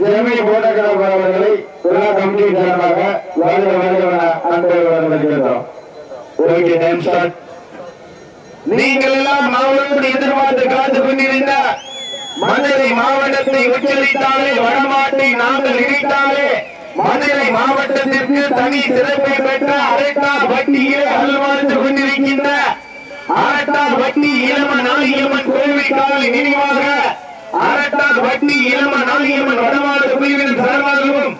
ஜெயமணி போட்டக்கடல் அவர்களை விழா சார்பாக ஓகே டைம் ஸ்டார்ட் நீங்கள் எல்லாம் மாவட்டோடு எதிர்பார்த்து காத்து கொண்டிருந்த மதுரை மாவட்டத்தை உச்சரித்தாலே வடமாட்டை நாங்கள் இணைத்தாலே மதுரை மாவட்டத்திற்கு தனி சிறப்பை பெற்ற அரட்டா வட்டியே அல்வாழ்ந்து கொண்டிருக்கின்ற அரட்டா வட்டி இளம நாயம்மன் கோவிலுக்கான நினைவாக வட்டி இளம நாளியம்மன் வடமாடு குழுவின் சார்பாகவும்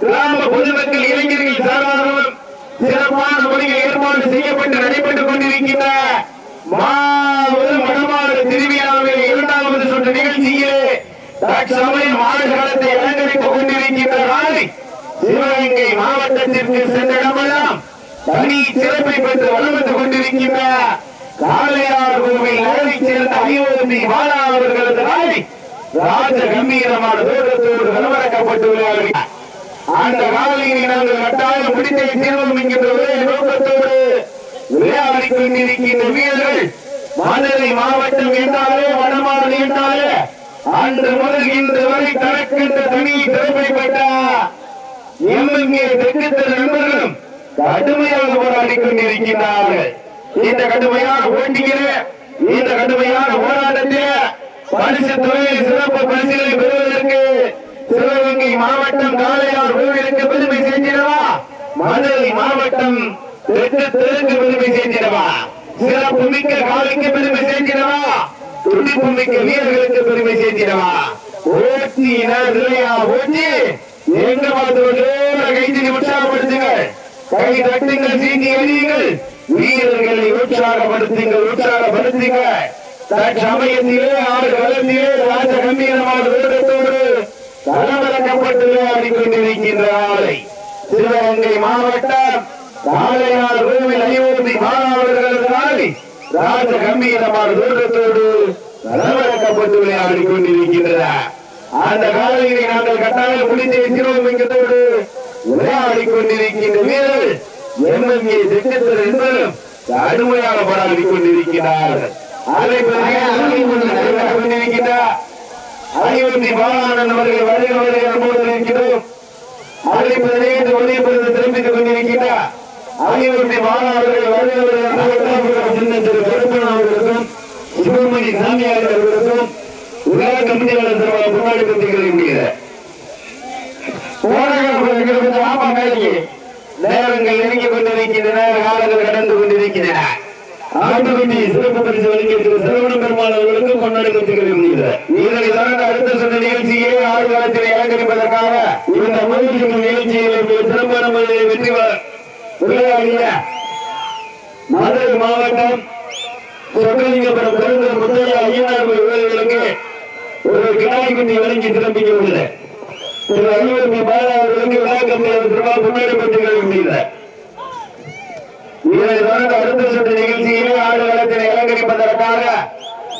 கிராம பொதுமக்கள் இளைஞர்கள் சார்பாகவும் சிறப்பான முறையில் ஏற்பாடு செய்யப்பட்டு நடைபெற்றுக் கொண்டிருக்கின்ற மாபெரும் வடமாடு திருவிழாவில் இரண்டாவது சுற்று நிகழ்ச்சியிலே தற்சமயம் மாடுகளத்தை அலங்கரித்துக் கொண்டிருக்கின்ற நாளை சிவகங்கை மாவட்டத்திற்கு சென்ற இடமெல்லாம் தனி சிறப்பை பெற்று வளம் வந்து கொண்டிருக்கின்ற காளையார் கோவில் நகரைச் சேர்ந்த ஐயோதி பாலா அவர்களது நாளை ராஜ கம்பீரமான தோட்டத்தோடு வலுவடக்கப்பட்டு விளையாடுகிறார் அந்த காலையை நாங்கள் கட்டாயம் முடித்தை தீர்வோம் என்கின்ற ஒரே நோக்கத்தோடு விளையாடிக் கொண்டிருக்கின்ற வீரர்கள் மதுரை மாவட்டம் என்றாலே வடமாறு என்றாலே அன்று முதல் இன்று வரை தனக்கின்ற தனி திறமை பெற்ற எம்எல்ஏ வெற்றித்தர நண்பர்களும் கடுமையாக போராடி கொண்டிருக்கின்றார்கள் இந்த கடுமையான போட்டியிலே இந்த கடுமையான பரிசு சிறப்பு பரிசுகளை பெறுவதற்கு சிவகங்கை மாவட்டம் காளையார் கோவிலுக்கு பெருமை சேர்க்கிறவா மதுரை மாவட்டம் தெற்கு தெற்கு பெருமை சேர்க்கிறவா சிறப்பு மிக்க காலைக்கு பெருமை சேர்க்கிறவா துடிப்பு மிக்க வீரர்களுக்கு பெருமை சேர்க்கிறவா ஓட்டியினர் நிலையா ஓட்டி எங்க பார்த்து கைதி உற்சாகப்படுத்துங்கள். கை தட்டுங்கள் சீண்டி எறியுங்கள். வீரர்களை உற்சாகப்படுத்துங்கள் உற்சாகப்படுத்துங்கள். தற்சமயத்திலே ஆறு களத்திலே ராஜ கம்பீரமான வேடத்தோடு களமிறக்கப்பட்டு விளையாடிக் ஆலை சிவகங்கை மாவட்டம் காளையார் கோவில் அயோத்தி மாணவர்களது நாளை ராஜ கம்பீரமான வேடத்தோடு களமிறக்கப்பட்டு விளையாடிக் கொண்டிருக்கின்றன அந்த காலையை நாங்கள் கட்டாயம் முடித்து வைக்கிறோம் என்கிறதோடு விளையாடிக் கொண்டிருக்கின்ற வீரர்கள் எம்எல்ஏ திட்டத்தில் என்பதும் கடுமையாக போராடிக் கொண்டிருக்கிறார்கள் அதை கொண்டிருக்கிறார் அயோத்தி பாலானன் அவர்கள் வருக வருக அனுபவத்தில் இருக்கிறோம் அழைப்பதே ஒளிப்பது திரும்பித்துக் நேரங்கள் நெருங்கிக் கொண்டிருக்கின்றன காலங்கள் கடந்து கொண்டிருக்கின்றன. ஆண்டுகுட்டி சிறப்பு பரிசு வழங்கியிருக்கிற சிறுவன பெருமாள் அவர்களுக்கு கொண்டாடி கொண்டிருக்கிறது இதனை தொடர்ந்து அடுத்த சொன்ன நிகழ்ச்சியை ஆறு காலத்தில் இந்த முயற்சி நிகழ்ச்சியில் சிறப்பான முறையில் வெற்றி விளையாடிய மதுரை மாவட்டம் சொக்கலிங்கபுரம் பெருந்தர் முத்தையா ஐயனார் வீரர்களுக்கு ஒரு கிடாய் குட்டி வழங்கி சிறப்பிக்க உள்ளது திரு ஐயோபி பாலா அவர்களுக்கு விளக்கம் சிறப்பாக முன்னேறி பெற்றுக் முடியல இதனை தொடர்ந்து அடுத்த அலங்கரிப்பதற்காக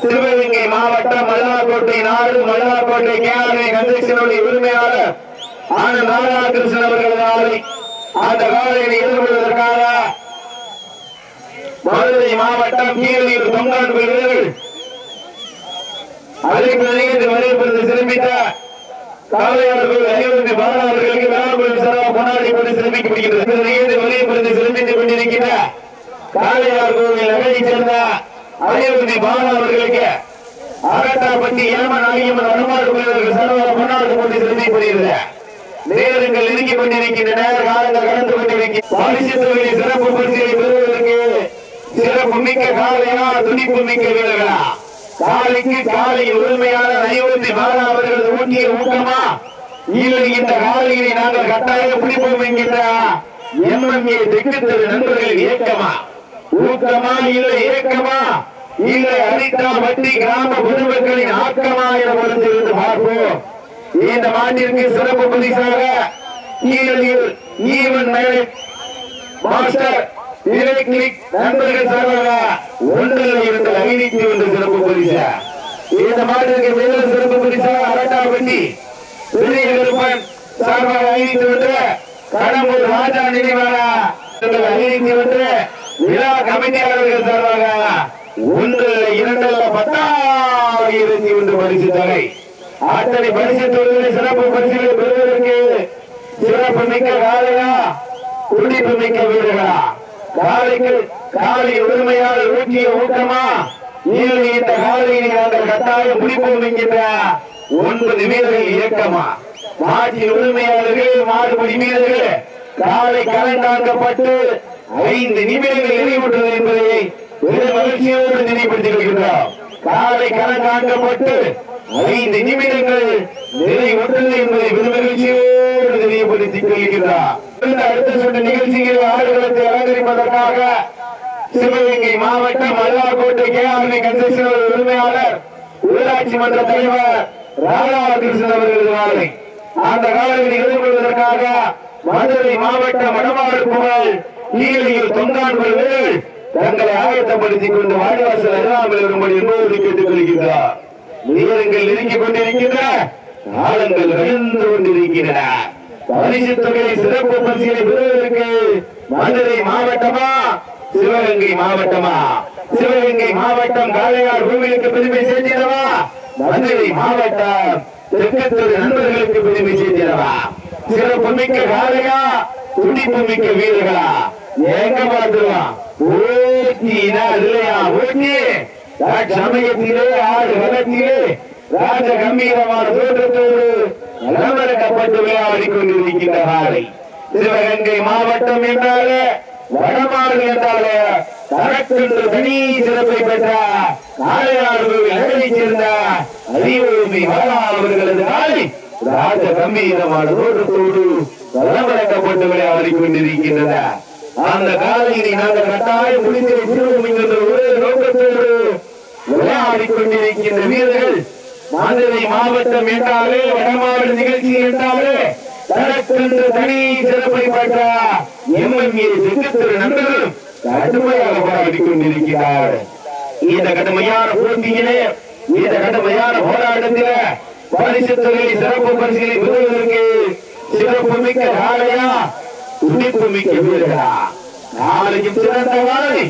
சிறுவகங்கை மாவட்டம் மல்லாக்கோட்டை நாடு மல்லாக்கோட்டை கேஆர்ஐ கன்ஸ்ட்ரக்ஷனுடைய உரிமையாளர் ஆனந்த் ராதாகிருஷ்ணன் அவர்கள் அந்த காலையை எதிர்கொள்வதற்காக மதுரை மாவட்டம் கீழூர் தொங்கான் வீரர்கள் அழைப்பு நிலையத்தில் வரவேற்பது சிறப்பித்த கொண்டாடி கொண்டு சிறப்பிக்கப்படுகிறது. நிலையத்தில் வரவேற்பது சிறப்பித்துக் காளையார் கோவில் சேர்ந்த ஐயோத்தி பாலா அவர்களுக்கு அரட்டாப்பட்டி ஏமன் ஆகியமன் வடமாடு கோயில்களுக்கு சிறப்பாக கொண்டாடி கொண்டு சிறப்பிக்கப்படுகிறது நேரங்கள் நெருங்கிக் கொண்டிருக்கின்றன காலங்கள் கடந்து கொண்டிருக்கின்றன பரிசு தொகையை சிறப்பு பரிசுகளை பெறுவதற்கு சிறப்பு மிக்க காலையா துடிப்பு மிக்க வீரர்களா காலைக்கு காலை உரிமையான நயோதி பாலா அவர்கள் ஊட்டிய ஊக்கமா? இல்லை இந்த காலையை நாங்கள் கட்டாயம் பிடிப்போம் என்கின்ற எம்எம்ஏ திக்குத்தரு நண்பர்கள் ஏக்கமா? ஊக்கமா இல்லை ஏக்கமா? இல்லை அனிதா கிராம பொதுமக்களின் ஆக்கமா என பொறுத்திருந்து பார்ப்போம். இந்த மாட்டிற்கு சிறப்பு பரிசாக ஈரலில் ஈவன் மேலே மாஸ்டர் கிளிக் நண்பர்கள் சார்பாக ஒன்றில் இருந்து ஐநூத்தி ஒன்று சிறப்பு பரிசு இந்த மாட்டிற்கு மேலும் சிறப்பு பரிசாக அரட்டாப்பட்டி பெரிய கருப்பன் சார்பாக ஐநூத்தி ஒன்று கடம்பூர் ராஜா நினைவாக ஐநூத்தி ஒன்று விழா கமிட்டியாளர்கள் சார்பாக ஒன்று இரண்டு பத்தாயிரத்தி ஒன்று பரிசு தொகை. அத்தனை பரிசு தொழிலை சிறப்பு பரிசுகளை பெறுவதற்கு சிறப்பு மிக்க காலையா? துடிப்பு மிக்க வீரர்களா? காலைக்கு காலை உரிமையால் ஊற்றிய ஊட்டமா நீங்க இந்த காலையை நாங்கள் கட்டாயம் முடிப்போம் என்கின்ற ஒன்பது வீரர்கள் இயக்கமா? மாட்டின் உரிமையாளர்கள் மாடுபடி வீரர்கள். காலை கலந்தாக்கப்பட்டு ஐந்து நிமிடங்கள் நிறைவுற்றது என்பதை பெரும் மகிழ்ச்சியோடு நினைவுபடுத்திக் காலை கணக்காக்கப்பட்டு ஐந்து நிமிடங்கள் நிறைவுற்றது என்பதை பெரும் மகிழ்ச்சியோடு நினைவுபடுத்திக் கொள்கின்றார் இந்த அடுத்த சொன்ன நிகழ்ச்சியில் ஆடுகளத்தை அலங்கரிப்பதற்காக சிவகங்கை மாவட்டம் மல்லாக்கோட்டை கேஆர்பி கன்ஸ்ட்ரக்ஷன் உரிமையாளர் ஊராட்சி மன்ற தலைவர் ராதாகிருஷ்ணன் அவர்களது வாழை அந்த காலையில் எதிர்கொள்வதற்காக மதுரை மாவட்டம் வடமாடு புகழ் கீழையில் தொங்கான் தங்களை ஆயத்தப்படுத்திக் கொண்டு வாடிவாசல் அருகாமல் வரும்படி என்போடு கேட்டுக் கொள்கின்றார் நேரங்கள் நெருங்கிக் கொண்டிருக்கின்ற காலங்கள் விழுந்து கொண்டிருக்கின்றன. பரிசு தொகையை சிறப்பு பரிசுகளை பெறுவதற்கு மதுரை மாவட்டமா? சிவகங்கை மாவட்டமா? சிவகங்கை மாவட்டம் காளையார் கோவிலுக்கு பெருமை சேர்த்திடவா? மதுரை மாவட்டம் தெற்கத்தூர் நண்பர்களுக்கு பெருமை சேர்த்திடவா? சிறப்பு மிக்க காளையா? துடிப்பு மிக்க வீரர்களா? எங்க பார்த்துருவான் ஓட்டினா இல்லையா ஓட்டி சமயத்திலே ஆடு வளத்திலே ராஜ கம்பீரமான தோற்றத்தோடு அலமரக்கப்பட்டு விளையாடி கொண்டிருக்கின்ற காலை. சிவகங்கை மாவட்டம் என்றாலே வடமாடு என்றாலே தனக்கென்று தனி சிறப்பை பெற்ற காளையாளர்கள் நகரை சேர்ந்த அறிவுரிமை வரலா அவர்களது காலை ராஜ கம்பீரமான தோற்றத்தோடு அலமரக்கப்பட்டு விளையாடி கொண்டிருக்கின்றன அந்த காலையினை நாங்கள் கட்டாயம் முடித்து திருவும் என்கின்ற ஒரே நோக்கத்தோடு விளையாடி கொண்டிருக்கின்ற வீரர்கள் மதுரை மாவட்டம் என்றாலே வடமாவட்ட நிகழ்ச்சி என்றாலே தனக்கென்று தனி சிறப்பை பெற்ற எம்எம்ஏ திரு நண்பர்களும் கடுமையாக போராடி கொண்டிருக்கிறார் இந்த கடுமையான போட்டியிலே இந்த கடுமையான போராட்டத்திலே பரிசு தொகையை சிறப்பு பரிசுகளை பெறுவதற்கு சிறப்பு மிக்க ஆலையா துடிப்பு பூமிக்கு வீரர்களா நாளையும் சிறந்த காலை.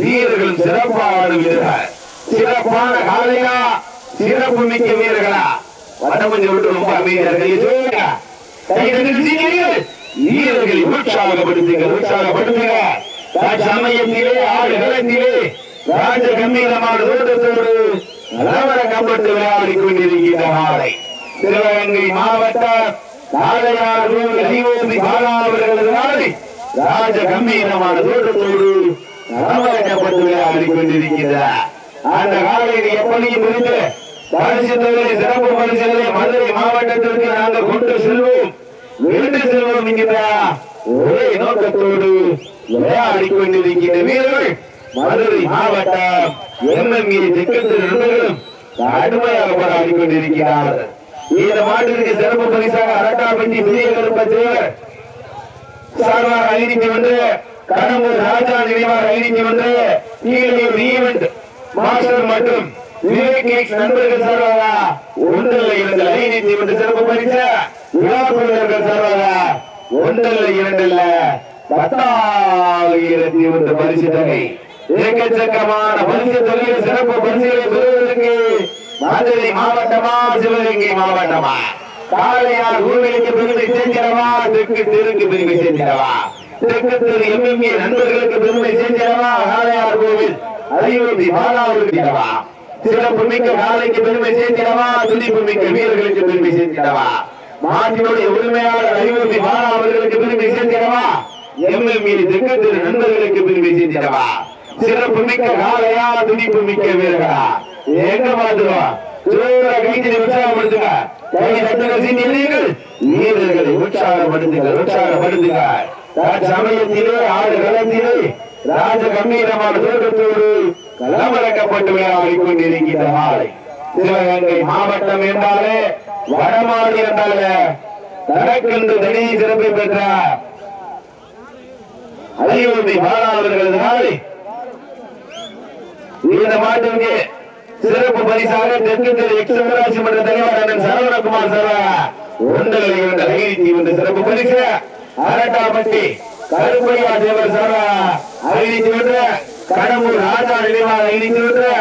வீரர்களும் சிறப்பான வீரர்கள். சிறப்பான காலையா? சிறப்பு மிக்க வீரர்களா வடமஞ்சு விட்டு ரொம்ப அமைதியாக வீரர்களை உற்சாகப்படுத்துங்கள் உற்சாகப்படுத்துங்க. சமயத்திலே ஆடு களத்திலே ராஜ கம்பீரமான தோட்டத்தோடு கம்பட்டு விளையாடி கொண்டிருக்கின்ற மாலை சிவகங்கை மாவட்ட ராஜ கம்பீரமான தோட்டத்தோடு கம்பட்டு விளையாடி கொண்டிருக்கிறார் அந்த காலையில் எப்படியும் இருந்து பரிசு சிறப்பு பரிசுகளை மதுரை மாவட்டத்திற்கு நாங்கள் கொண்டு செல்வோம். விருது செல்வோம் என்கிற ஒரே நோக்கத்தோடு விளையாடி கொண்டிருக்கின்ற வீரர்கள் மதுரை மாவட்டம் எம்எம்ஏ திக்கத்து நண்பர்களும் கடுமையாக போராடி கொண்டிருக்கிறார்கள் இந்த மாட்டிற்கு சிறப்பு பரிசாக அரட்டாப்பட்டி பெரிய கருப்ப சார்பாக அறிவித்து வந்து கடம்பூர் ராஜா நினைவாக அறிவித்து வந்து ஈவெண்ட் மாஸ்டர் மற்றும் நண்பர்கள் சார்பாக ஒன்றல்ல இரண்டு அறிவித்து வந்து சிறப்பு பரிசு. விழாக்குழுவர்கள் சார்பாக ஒன்றல்ல இரண்டல்ல பத்தாயிரத்தி ஒன்று பரிசு தொகை. எக்கச்சக்கமான பரிசு தொகையை சிறப்பு பரிசுகளை பெறுவதற்கு மதுரை மாவட்டமா சிவகங்கை மாவட்டமா? காளையார் ஊர்களுக்கு பெருமை சேர்க்கிறவா தெற்கு தெருக்கு பெருமை சேர்க்கிறவா தெற்கு தெரு எம்எம்ஏ நண்பர்களுக்கு பெருமை சேர்க்கிறவா காலையார் கோவில் அறிவுறுத்தி மாணவர்களுக்கு சிறப்பு மிக்க காலைக்கு பெருமை சேர்க்கிறவா துடிப்பு மிக்க வீரர்களுக்கு பெருமை சேர்க்கிறவா மாற்றினுடைய உரிமையாளர் அறிவுறுத்தி மாணவர்களுக்கு பெருமை சேர்க்கிறவா எம்எம்ஏ தெற்கு தெரு நண்பர்களுக்கு பெருமை சேர்க்கிறவா சிறப்பு மிக்க காலையா துடிப்பு மிக்க வீரர்களா? எங்க பாத்துருவா ஜோரா கைத்தறி உற்சாகப்படுத்துங்க. கை தட்டுங்க சீனியர்கள் வீரர்களை உற்சாகப்படுத்துங்க. உற்சாகப்படுத்துங்க சமயத்திலே ஆடு களத்திலே ராஜ கம்பீரமான தோட்டத்தோடு களமிறக்கப்பட்டு விளையாடி கொண்டிருக்கின்ற மாலை. சிவகங்கை மாவட்டம் என்றாலே வடமாடு என்றாலே தனக்கென்று தனி சிறப்பை பெற்ற அரியோதி பாலாளர்களது நாளை இந்த மாட்டிற்கு சிறப்பு பரிசாக தெற்கு தெரு எக்ஸராசி மன்ற தலைவர் அண்ணன் சரவணகுமார் சார். ஒன்றரை இரண்டு ஐநூத்தி ஒன்று சிறப்பு பரிசு. அரட்டாப்பட்டி கருப்பையா தேவர் சார். ஐநூத்தி ஒன்று கடம்பூர் ராஜா நினைவாக ஐநூத்தி ஒன்று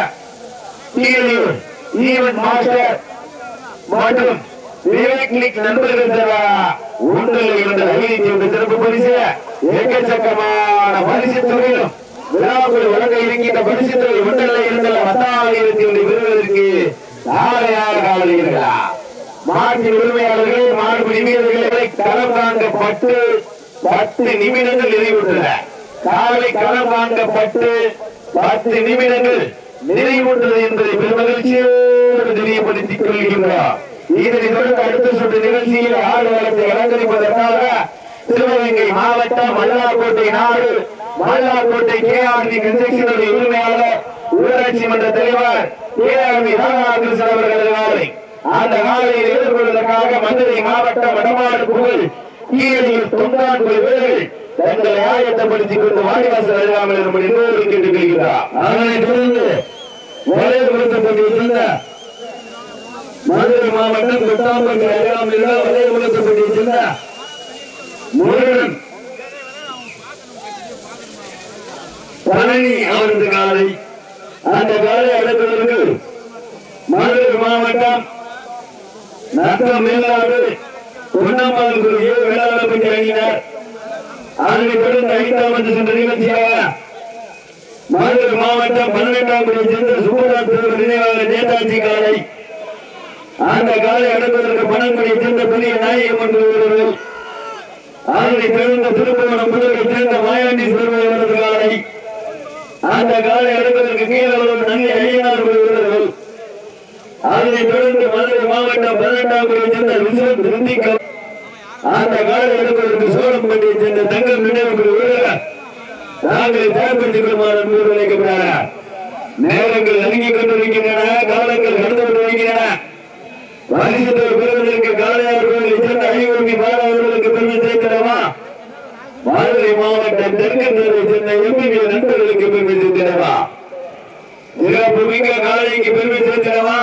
கீழூர் ஈவன் மாஸ்டர் மற்றும் விவேக்லிக் நண்பர்கள் சேவா ஒன்றில் இருந்த ஐநூத்தி சிறப்பு பரிசு. எக்கச்சக்கமான பரிசு தொகையிலும் விழாக்குள் வழங்க இருக்கின்ற பரிசு தொகை ஒன்றில் நிமிடங்கள் நிறைவுற்றன களம் காண்க பட்டு நிமிடங்கள் நிறைவுற்றது என்பதை பெருமகிழ்ச்சியோடு தெரியப்படுத்திக் கொள்கின்றார் இதனை தொடர்ந்து அடுத்த நிகழ்ச்சியில் ஆறு வளத்தை அலங்கரிப்பதற்காக திருவங்கை மாவட்டம் மல்லார்கோட்டை நாடு மல்லார்கோட்டை கே ஆர் டி உரிமையாளர் ஊராட்சி மன்ற தலைவர் கேஆர்பி ராமகிருஷ்ணன் அவர்களது காலை. அந்த காலையில் எதிர்கொள்வதற்காக மதுரை மாவட்ட வடமாடு புகழ் கீழையில் தொண்டான் வீரர்கள் தங்களை ஆயத்தப்படுத்திக் கொண்டு வாடிவாசல் அருகாமல் இருக்கும் இன்னொரு கேட்டுக் கொள்கிறார் அதனைத் தொடர்ந்து வலையப்படுத்தப்பட்டிருந்த மதுரை மாவட்டம் கொட்டாம்பட்டி அருகாமையில் வலையப்படுத்தப்பட்டிருந்த முருகன் பழனி அவரது காலை அந்த வேலை அடக்குவதற்கு மதுரை மாவட்டம் நத்தம் மேலாடு பொன்னம்மாள் குருவியோ வேளாளப்பட்டி அணியினர் அதனைத் தொடர்ந்து ஐந்தாவது சென்ற நிகழ்ச்சியாக மதுரை மாவட்டம் பன்னிரெண்டாம் படி சேர்ந்த சுப்பராஜ் நினைவாக நேதாஜி காலை அந்த காலை அடக்குவதற்கு பணங்குடியை சேர்ந்த பெரிய நாயகம் வீரர்கள் அதனை தொடர்ந்து திருப்பவனம் முதலை சேர்ந்த மாயாண்டி சிறுவர்களது அந்த கால அடக்குவதற்கு கீழே நன்மை ஐயனார் வீரர்கள் அதனை தொடர்ந்து மதுரை மாவட்டம் பதினெட்டாம் படி சேர்ந்த விஸ்வம் திருந்திக்கம் அந்த காலை எடுப்பதற்கு சோழம்பட்டியை சேர்ந்த தங்கம் நினைவுக்கு வீரர் நாங்கள் தயார்படுத்திக் கொள்ளுமாறு அன்போடு அழைக்கப்படுகிறார். நேரங்கள் நெருங்கிக் கொண்டிருக்கின்றன காலங்கள் கடந்து கொண்டிருக்கின்றன. பரிசுத்தை பெறுவதற்கு காளையார்களை சேர்ந்த ஐவருமி பாலாளர்களுக்கு பெருமை சேர்க்கிறவா வாழ்க மாவட்டம் தெற்கந்தரை சென்னை எம்எல்ஏ நண்பர்களுக்கு பெருமை சேர்த்திடவா சிறப்பு மிக்க காளைக்கு பெருமை சேர்த்திடவா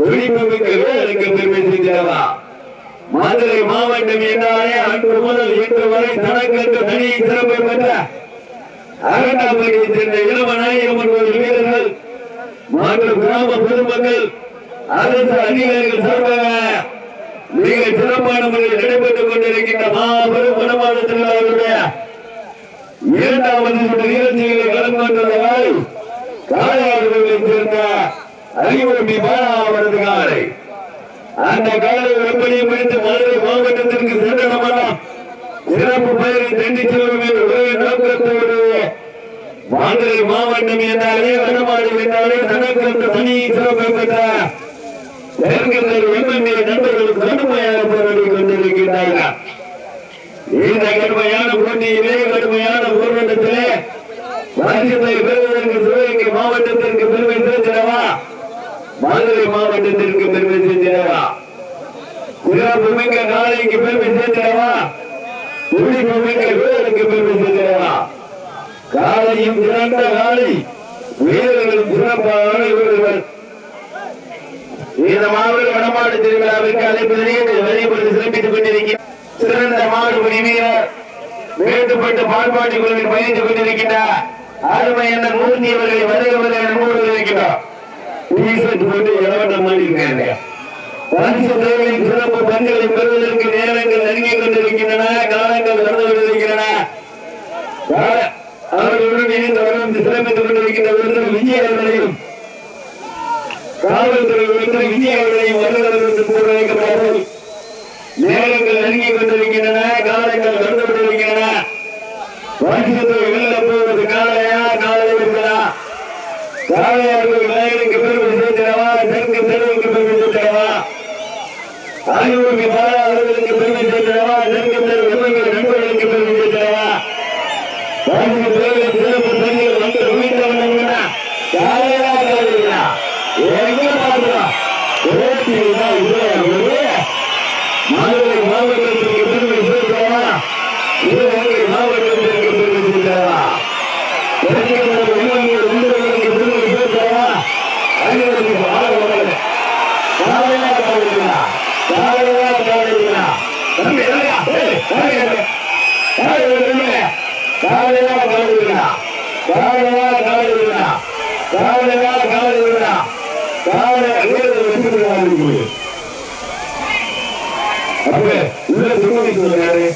விழிப்பு மிக்க வீரருக்கு பெருமை சேர்த்திடவா மதுரை மாவட்டம் என்றாலே அன்று முதல் இன்று வரை தனக்கென்று தனி சிறப்பை பெற்ற அரண்டாபதியை சேர்ந்த இளமநாயகம் வீரர்கள் மற்றும் கிராம பொதுமக்கள் அரசு அதிகாரிகள் சார்பாக மிக சிறப்பான முறையில் நடைபெற்றுக் கொண்டிருக்கின்ற மாபெரும் வனமான திருவிழாவுடைய இரண்டாவது நிகழ்ச்சிகளை கலந்து கொண்டுள்ளவாறு காளையாடுகளைச் சேர்ந்த அறிவுறுமி பாலா அவரது காலை அந்த காலை வெப்படியை முடித்து மதுரை மாவட்டத்திற்கு சென்றனமெல்லாம் சிறப்பு பெயரை தண்டி செல்வோம் என்ற ஒரே நோக்கத்தோடு மதுரை மாவட்டம் என்றாலே வடமாடு என்றாலே தனக்கு தனி சிறப்பை பெற்ற நண்பர்களுக்கு கடுமையாக போராடி கொண்டிருக்கின்றார்கள். இந்த கடுமையான போட்டியிலே கடுமையான போராட்டத்திலே ராஜ்யத்தை பெறுவதற்கு சிவகங்கை மாவட்டத்திற்கு பெருமை சேர்த்திடவா மதுரை மாவட்டத்திற்கு பெருமை சேர்த்திடவா சிறப்புமிக்க நாளைக்கு பெருமை சேர்த்திடவா துடிப்புமிக்க வீரருக்கு பெருமை சேர்த்திடவா காலையும் சிறந்த காலை வீரர்களும் சிறப்பான வீரர்கள். இந்த மாவட்ட வடமாடு திருவிழாவிற்கு அழைப்பதற்கு வழிபடுத்தி சிறப்பித்துக் கொண்டிருக்கிறேன் திருநந்த மாவட்ட வீரர் மேட்டுப்பட்டு பால்பாட்டி குழுவில் பயணித்துக் கொண்டிருக்கின்றார். அருமை என்ன மூர்த்தி அவர்களை வருகிறவர்கள் என கொண்டிருக்கின்றார் பெறுவதற்கு நேரங்கள் நெருங்கிக் கொண்டிருக்கின்றன காலங்கள் நடந்து கொண்டிருக்கின்றன. அவர்களுடன் இணைந்து அவர்களும் சிறப்பித்துக் கொண்டிருக்கின்ற விருந்தில் விஜய் அவர்களையும் காவல்துறை விருந்தில் விஜய் அவர்களையும் வருகிறவர்கள் நெருங்கி கொண்டிருக்கின்றன காலங்கள் வருந்தப்பட்டிருக்கின்றன 아, 그래, 왜 들어오기 전에